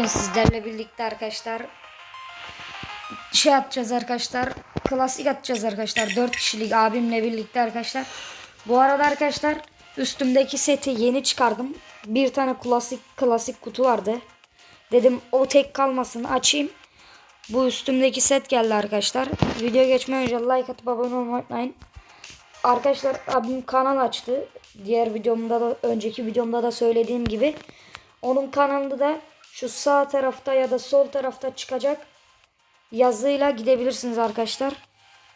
Bugün sizlerle birlikte arkadaşlar şey atacağız arkadaşlar. Klasik atacağız arkadaşlar. 4 kişilik abimle birlikte arkadaşlar. Bu arada arkadaşlar üstümdeki seti yeni çıkardım. Bir tane klasik klasik kutu vardı. Dedim o tek kalmasın açayım. Bu üstümdeki set geldi arkadaşlar. Video geçmeden önce like atıp abone olmayı unutmayın. Arkadaşlar abim kanal açtı. Diğer videomda da önceki videomda da söylediğim gibi. Onun kanalında da şu sağ tarafta ya da sol tarafta çıkacak yazıyla gidebilirsiniz arkadaşlar.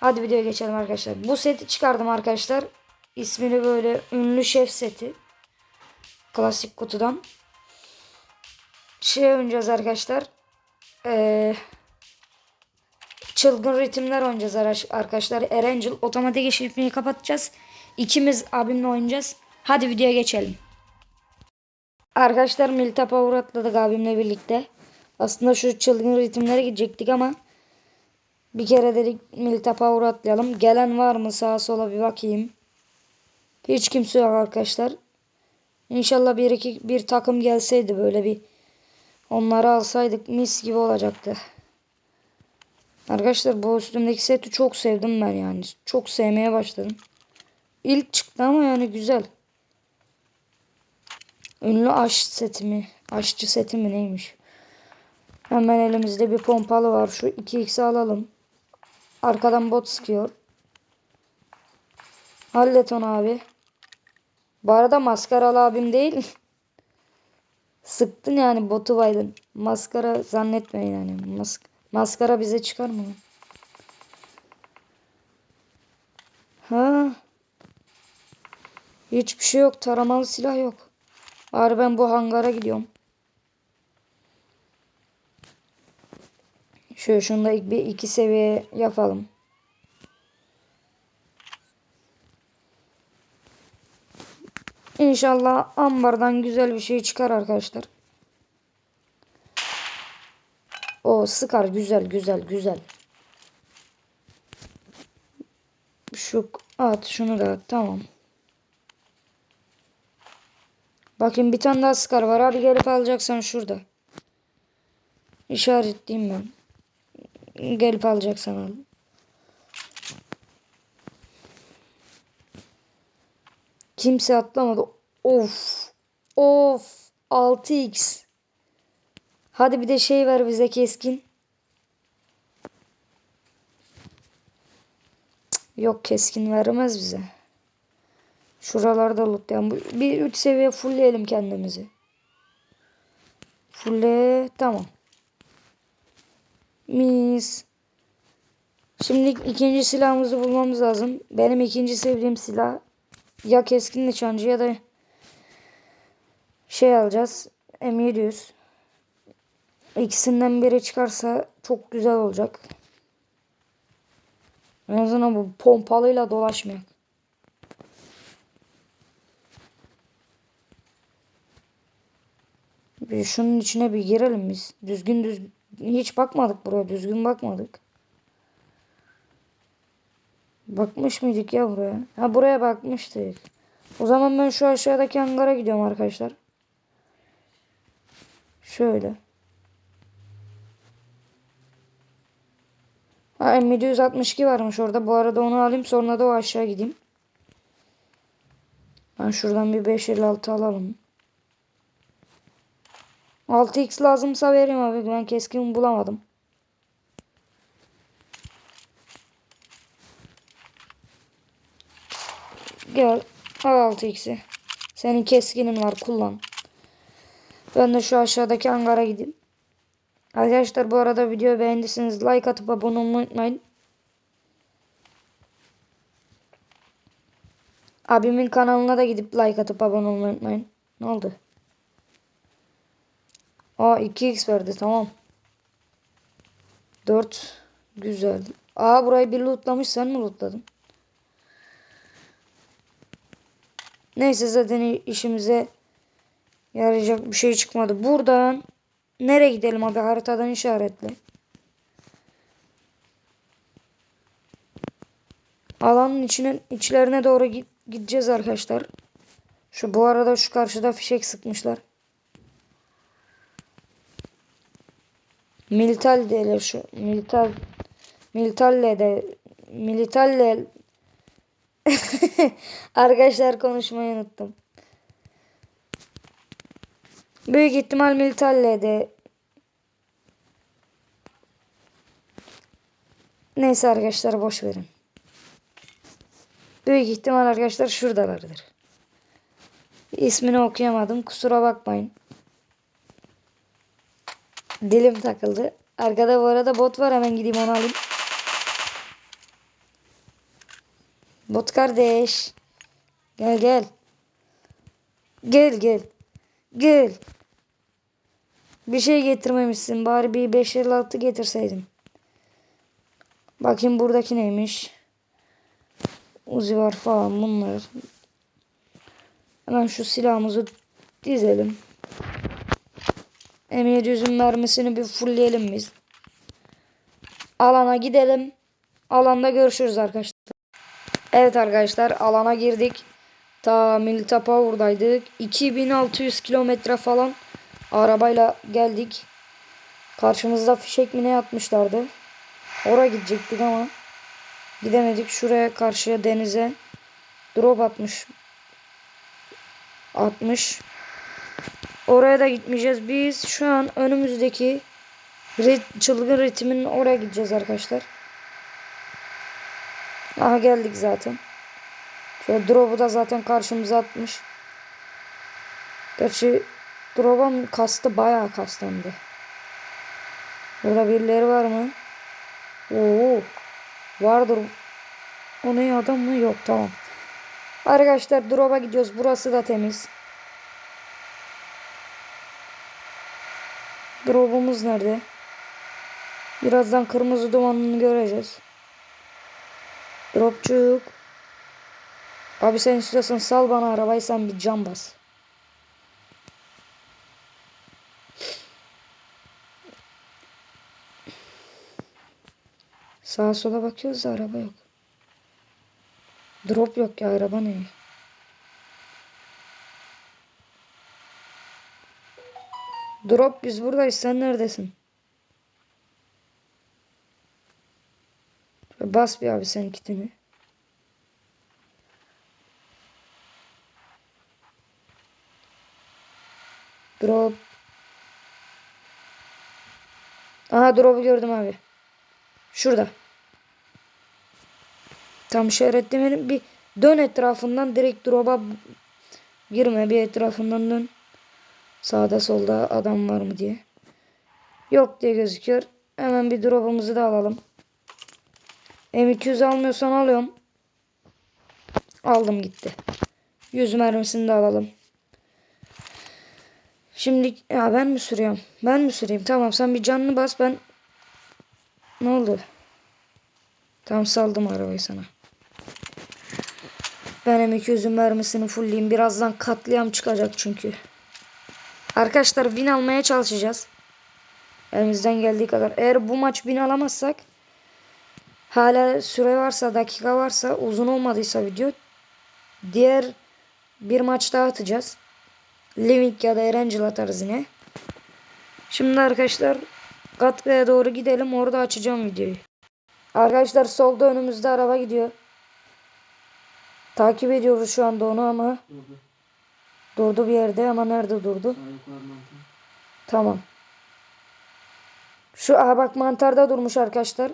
Hadi videoya geçelim arkadaşlar. Bu seti çıkardım arkadaşlar. İsmini böyle ünlü şef seti. Klasik kutudan. Şey oynayacağız arkadaşlar. Ee, çılgın ritimler oynayacağız arkadaşlar. Erangel otomatik eşitliğini kapatacağız. İkimiz abimle oynayacağız. Hadi videoya geçelim. Arkadaşlar Milta Power atladık abimle birlikte. Aslında şu çılgın ritimlere gidecektik ama bir kere dedik Milta Power atlayalım. Gelen var mı sağa sola bir bakayım. Hiç kimse yok arkadaşlar. İnşallah bir iki bir takım gelseydi böyle bir onları alsaydık mis gibi olacaktı. Arkadaşlar bu üstümdeki seti çok sevdim ben yani. Çok sevmeye başladım. İlk çıktı ama yani güzel. Ünlü aş seti mi? Aşçı seti mi neymiş? Hemen elimizde bir pompalı var. Şu 2x'i alalım. Arkadan bot sıkıyor. Hallet onu abi. Bu arada maskaralı abim değil. Sıktın yani botu baydın. Maskara zannetmeyin yani. Mask maskara bize çıkar mı? Ha. Hiçbir şey yok. Taramalı silah yok. Bari ben bu hangara gidiyorum. Şöyle şunda ilk bir iki seviye yapalım. İnşallah ambardan güzel bir şey çıkar arkadaşlar. O sıkar güzel güzel güzel. Şu at şunu da at tamam. Bakın bir tane daha sıkar var abi gelip alacaksan şurada. İşaretleyeyim ben. Gelip alacaksan al. Kimse atlamadı. Of. Of. 6x. Hadi bir de şey ver bize keskin. Yok keskin vermez bize. Şuralarda lootlayalım. Bir üç seviye fullleyelim kendimizi. Fulle tamam. Mis. Şimdi ikinci silahımızı bulmamız lazım. Benim ikinci sevdiğim silah ya keskin nişancı ya da şey alacağız. M700. İkisinden biri çıkarsa çok güzel olacak. En azından bu pompalıyla dolaşmayak. Bir şunun içine bir girelim biz. Düzgün düz hiç bakmadık buraya. Düzgün bakmadık. Bakmış mıydık ya buraya? Ha buraya bakmıştık. O zaman ben şu aşağıdaki hangara gidiyorum arkadaşlar. Şöyle. Ha M762 varmış orada. Bu arada onu alayım sonra da o aşağı gideyim. Ben şuradan bir 556 alalım. 6x lazımsa vereyim abi. Ben keskin bulamadım. Gel. Al 6x'i. Senin keskinin var. Kullan. Ben de şu aşağıdaki hangara gideyim. Arkadaşlar bu arada videoyu beğendiyseniz like atıp abone olmayı unutmayın. Abimin kanalına da gidip like atıp abone olmayı unutmayın. Ne oldu? Aa 2x verdi tamam. 4 güzel. Aa burayı bir lootlamış sen mi lootladın? Neyse zaten işimize yarayacak bir şey çıkmadı. Buradan nereye gidelim abi haritadan işaretle. Alanın içine içlerine doğru gi- gideceğiz arkadaşlar. Şu bu arada şu karşıda fişek sıkmışlar. Milital değil şu milital militalle de militalle Arkadaşlar konuşmayı unuttum. Büyük ihtimal militalle de Neyse arkadaşlar boş verin. Büyük ihtimal arkadaşlar şuradalardır. İsmini okuyamadım. Kusura bakmayın. Dilim takıldı. Arkada bu arada bot var. Hemen gideyim onu alayım. Bot kardeş. Gel gel. Gel gel. Gel. Bir şey getirmemişsin. Bari bir 556 getirseydin. Bakayım buradaki neymiş. Uzi var falan bunlar. Hemen şu silahımızı dizelim. M700'ün mermisini bir fullleyelim biz. Alana gidelim. Alanda görüşürüz arkadaşlar. Evet arkadaşlar alana girdik. Ta Milita Power'daydık. 2600 kilometre falan arabayla geldik. Karşımızda fişek mi ne atmışlardı. Oraya gidecektik ama gidemedik. Şuraya karşıya denize drop atmış. Atmış. Oraya da gitmeyeceğiz. Biz şu an önümüzdeki rit, çılgın ritmin oraya gideceğiz arkadaşlar. Aha geldik zaten. Şöyle drop'u da zaten karşımıza atmış. Gerçi drop'un kastı bayağı kaslandı. Burada birileri var mı? Oo. Vardır. O ne adam mı? Yok tamam. Arkadaşlar drop'a gidiyoruz. Burası da temiz. Drop'umuz nerede? Birazdan kırmızı dumanını göreceğiz. Dropçuk. Abi sen istiyorsan sal bana arabayı sen bir cam bas. Sağa sola bakıyoruz da araba yok. Drop yok ya araba ne? Drop biz buradayız sen neredesin? Bas bir abi sen kitini. Drop. Aha drop'u gördüm abi. Şurada. Tam işaretlemedim. Bir dön etrafından direkt drop'a girme. Bir etrafından dön. Sağda solda adam var mı diye. Yok diye gözüküyor. Hemen bir drop'umuzu da alalım. M200 almıyorsan alıyorum. Aldım gitti. 100 mermisini de alalım. Şimdi ya ben mi sürüyorum? Ben mi süreyim? Tamam sen bir canlı bas ben. Ne oldu? Tam saldım arabayı sana. Ben M200'ün mermisini fullleyeyim. Birazdan katliam çıkacak çünkü. Arkadaşlar win almaya çalışacağız. Elimizden geldiği kadar. Eğer bu maç win alamazsak hala süre varsa dakika varsa uzun olmadıysa video diğer bir maç daha atacağız. Living ya da Erangel atarız yine. Şimdi arkadaşlar Katkaya doğru gidelim. Orada açacağım videoyu. Arkadaşlar solda önümüzde araba gidiyor. Takip ediyoruz şu anda onu ama. Durdu. Durdu bir yerde ama nerede durdu? Tamam. Şu aha bak mantarda durmuş arkadaşlar.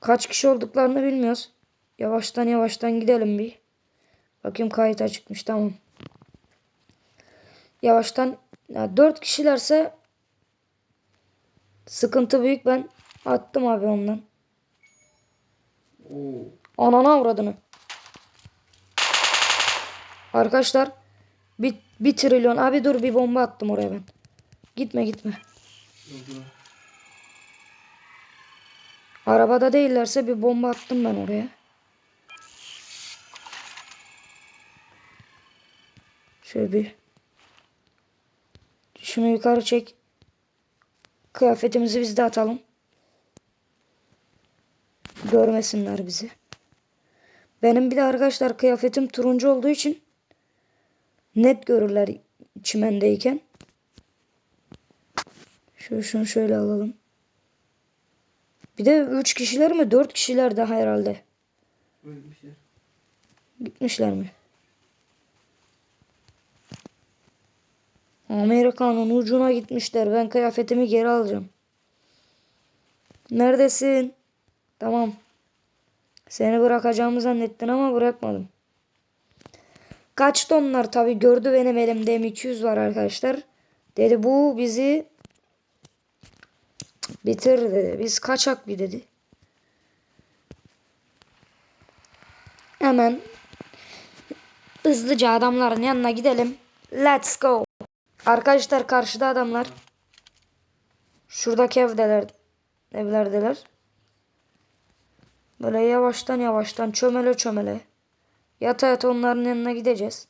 Kaç kişi olduklarını bilmiyoruz. Yavaştan yavaştan gidelim bir. Bakayım kayıt açıkmış tamam. Yavaştan ya 4 kişilerse sıkıntı büyük ben attım abi ondan. Oo. Anana avradını. Arkadaşlar bir, bir trilyon. Abi dur bir bomba attım oraya ben. Gitme gitme. Arabada değillerse bir bomba attım ben oraya. Şöyle bir. Şunu yukarı çek. Kıyafetimizi biz de atalım. Görmesinler bizi. Benim bir de arkadaşlar kıyafetim turuncu olduğu için net görürler çimendeyken. Şu şunu şöyle alalım. Bir de 3 kişiler mi 4 kişiler daha herhalde. Ölmüşler. Gitmişler mi? Amerika'nın ucuna gitmişler. Ben kıyafetimi geri alacağım. Neredesin? Tamam. Seni bırakacağımı zannettin ama bırakmadım. Kaçtı onlar tabi gördü benim elimde M200 var arkadaşlar. Dedi bu bizi bitir dedi. Biz kaçak bir dedi. Hemen hızlıca adamların yanına gidelim. Let's go. Arkadaşlar karşıda adamlar. Şuradaki evdeler. Evlerdeler. Böyle yavaştan yavaştan çömele çömele. Yata yata onların yanına gideceğiz.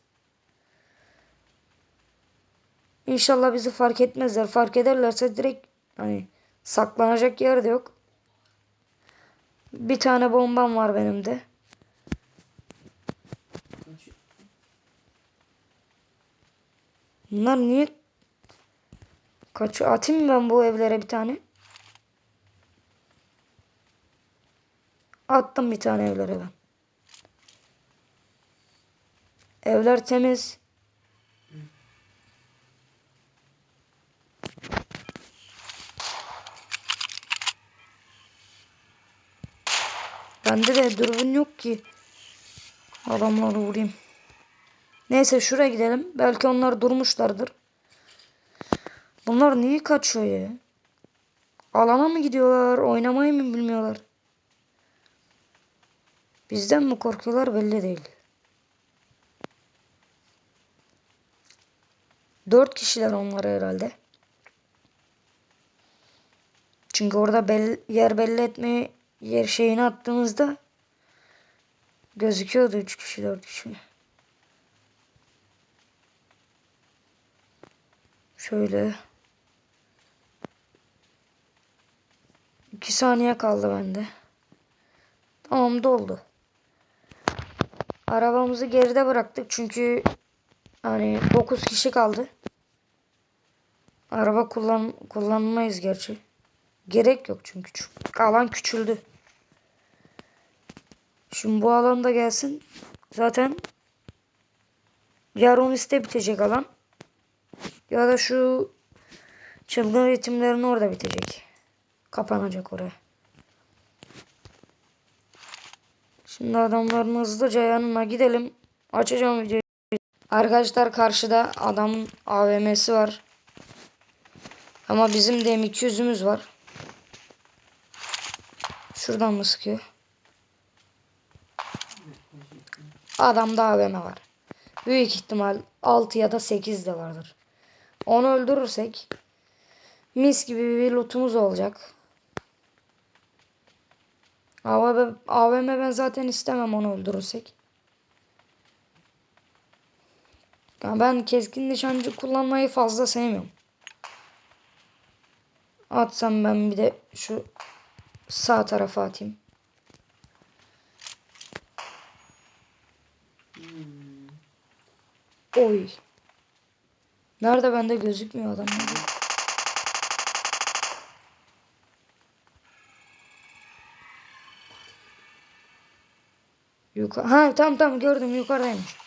İnşallah bizi fark etmezler. Fark ederlerse direkt hani saklanacak yer de yok. Bir tane bombam var benim de. Bunlar niye kaçıyor? Atayım mı ben bu evlere bir tane? Attım bir tane evlere ben. Evler temiz. Bende de dürbün yok ki. Adamları vurayım. Neyse şuraya gidelim. Belki onlar durmuşlardır. Bunlar niye kaçıyor ya? Alana mı gidiyorlar? Oynamayı mı bilmiyorlar? Bizden mi korkuyorlar belli değil. Dört kişiler onlar herhalde. Çünkü orada bel- yer belli etmeyi yer şeyini attığımızda gözüküyordu üç kişi dört kişi. Şöyle. İki saniye kaldı bende. Tamam doldu. Arabamızı geride bıraktık çünkü hani 9 kişi kaldı. Araba kullan kullanmayız gerçi. Gerek yok çünkü alan küçüldü. Şimdi bu alanda gelsin. Zaten yarın iste bitecek alan. Ya da şu çılgın ritimlerin orada bitecek. Kapanacak oraya. Şimdi adamların hızlıca yanına gidelim. Açacağım videoyu. Arkadaşlar karşıda adamın AVM'si var. Ama bizim de M200'ümüz var. Şuradan mı sıkıyor? Adamda AVM var. Büyük ihtimal 6 ya da 8 de vardır. Onu öldürürsek mis gibi bir lootumuz olacak. AVM, AVM ben zaten istemem onu öldürürsek. Ben keskin nişancı kullanmayı fazla sevmiyorum. Atsam ben bir de şu sağ tarafa atayım. Hmm. Oy. Nerede bende gözükmüyor adam. Yukarı. Ha tamam tamam gördüm yukarıdaymış.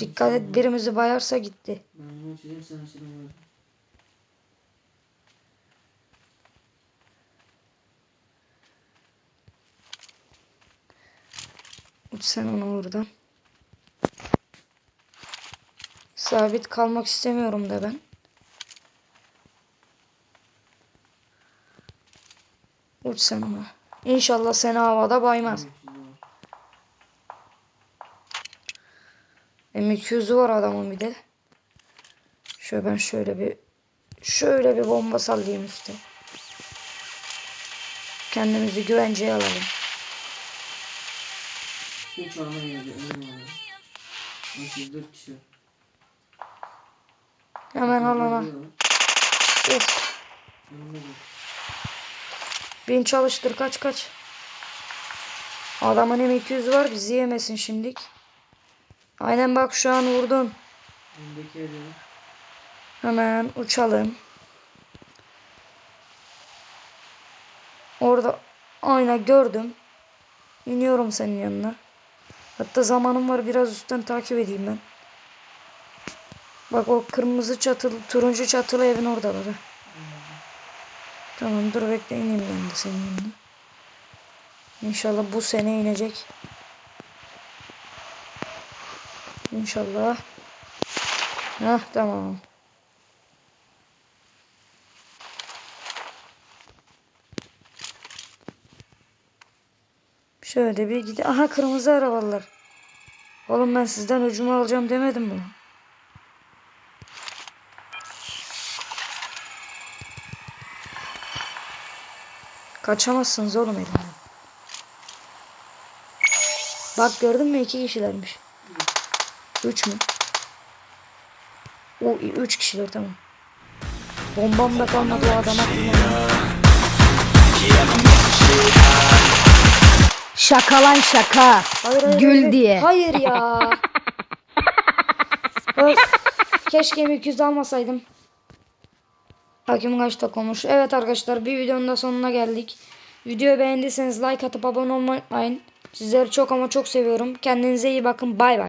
Dikkat et birimizi bayarsa gitti. Uç sen onu oradan. Sabit kalmak istemiyorum da ben. Uç sen ona. İnşallah seni havada baymaz. M200'ü var adamın bir de. Şöyle ben şöyle bir şöyle bir bomba sallayayım üstte. Kendimizi güvenceye alalım. Üç alana geldi. Nasıl dört kişi. Hemen alana. Of. Önümde bu. Bin çalıştır kaç kaç. Adamın M200 var bizi yemesin şimdilik. Aynen bak şu an vurdun. Hemen uçalım. Orada ayna gördüm. İniyorum senin yanına. Hatta zamanım var biraz üstten takip edeyim ben. Bak o kırmızı çatılı, turuncu çatılı evin oradaları. Tamam dur bekle ineyim ben de senin yanına. İnşallah bu sene inecek. İnşallah. Hah tamam. Şöyle bir gidi. Aha kırmızı arabalar. Oğlum ben sizden öcümü alacağım demedim mi? Kaçamazsınız oğlum elimden. Bak gördün mü iki kişilermiş. Üç mü? O üç kişiler tamam. Bombam da kalmadı o adama. Şaka lan şaka. Hayır, hayır, Gül hayır. diye. Hayır ya. Öf. Keşke M200 almasaydım. Hakim kaç dakika olmuş. Evet arkadaşlar bir videonun da sonuna geldik. Videoyu beğendiyseniz like atıp abone olmayı unutmayın. Sizleri çok ama çok seviyorum. Kendinize iyi bakın. Bay bay.